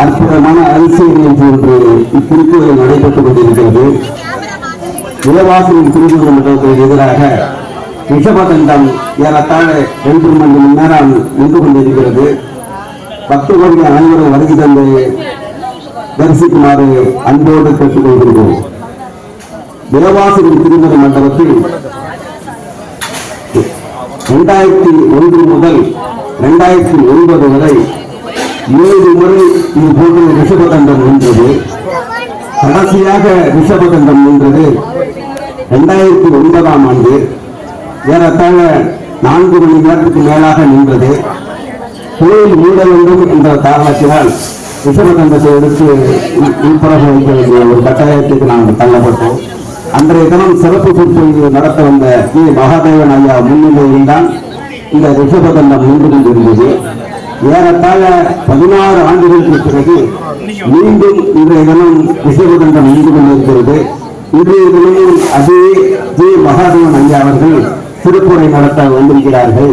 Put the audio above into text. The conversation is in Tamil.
அற்புதமான அரசியல் என்று ஒன்று நடைபெற்றுக் கொண்டிருக்கிறது. இளவாசலின் திருமணத்துக்கு எதிராக விஷபதண்டம் ஏறத்தாழ ரெண்டு மணி நேரம் நின்று கொண்டிருக்கிறது. பத்து கோடி அனைவரும் வருகை தந்து தரிசிக்குமாறு அன்போடு கேட்டுக்கொள்கிறோம் இளவாசியின் திருமண மண்டபத்தில் இரண்டாயிரத்தி ஒன்று முதல் இரண்டாயிரத்தி ஒன்பது வரை ஏழு முறை இது போன்ற ரிஷபதண்டம் நின்றது. கடைசியாக ரிஷபதண்டம் நின்றது. ரெண்டாயிரத்தி ஒன்பதாம் ஆண்டு ஏறத்தாழ நான்கு மணி நேரத்துக்கு மேலாக நின்றது. கோயில் மூட வேண்டும் என்ற காரணத்தினால் ரிஷபதண்டத்தை எடுத்து உள்புறக வைக்க வேண்டிய ஒரு கட்டாயத்துக்கு நாங்கள் தள்ளப்பட்டோம். அன்றைய தினம் சிறப்பு சொற்பொழிவு நடத்த வந்த கே மகாதேவன் ஐயா முன்னிலையில் தான் இந்த ரிஷபதண்டம் நின்று கொண்டிருந்தது. ஏறத்தாழ பதினாறு ஆண்டுகளுக்கு பிறகு மீண்டும் இன்றைய தினம் ரிஷபதண்டம் நின்று கொண்டிருக்கிறது. இன்றைய தினமும் அதே ஜே மகாதேவன் ஐயா அவர்கள் திருப்புரை நடத்த வந்திருக்கிறார்கள்.